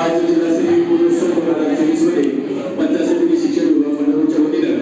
आज जिल्हास्तरीय गुणोत्सव दोन हजार चोवीसमध्ये पंचायत समिती शिक्षण विभाग मंडळाच्या वतीनं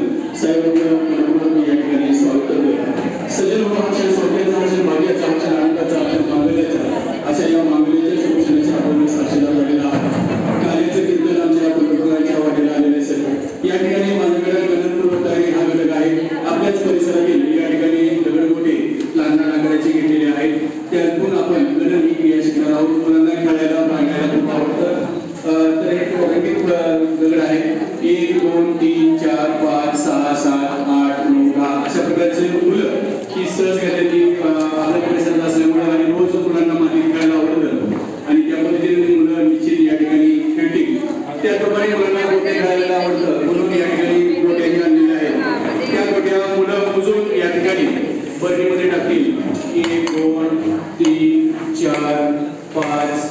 मनपूर्वक या ठिकाणी स्वागत करतोय सजन हा क्षण सौख्याचा भाग्याचा आनंदाचा मांगल्याचा अशा या मांगल्याच्या आपण साक्षीदार झालेला कार्याचं कीर्तन आमच्या वाटेला आलेले असेल या ठिकाणी माझ्याकडे गणनपूर्वक हा घटक आहे आपल्याच परिसरातील या ठिकाणी दगडगोटे लहान लहान आकाराचे घेतलेले आहेत. त्यातून आपण गणन ही क्रिया शिकणार आहोत. मुलांना खेळायला पाहायला खूप आवडतं अं, तर एक रंगीत अं, दगड आहे एक दोन तीन चार पाच सहा सात आठ नऊ दहा. अशा प्रकारचे मुलं ही सहज घेतली आपल्या परिसरात असल्यामुळे आणि रोज मुलांना मातीत खेळायला आवडतं. आणि त्या पद्धतीने मुलं निश्चित या ठिकाणी खेळतील. त्याचप्रमाणे मुलांना गोटे खेळायला आवडतं. म्हणून या ठिकाणी गोट्याही आणलेल्या आहेत. त्या गोट्या मुलं मोजून या ठिकाणी बरणीमध्ये टाकतील. एक दोन तीन चार पाच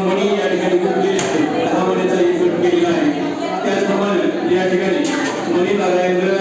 Bonita Lendra.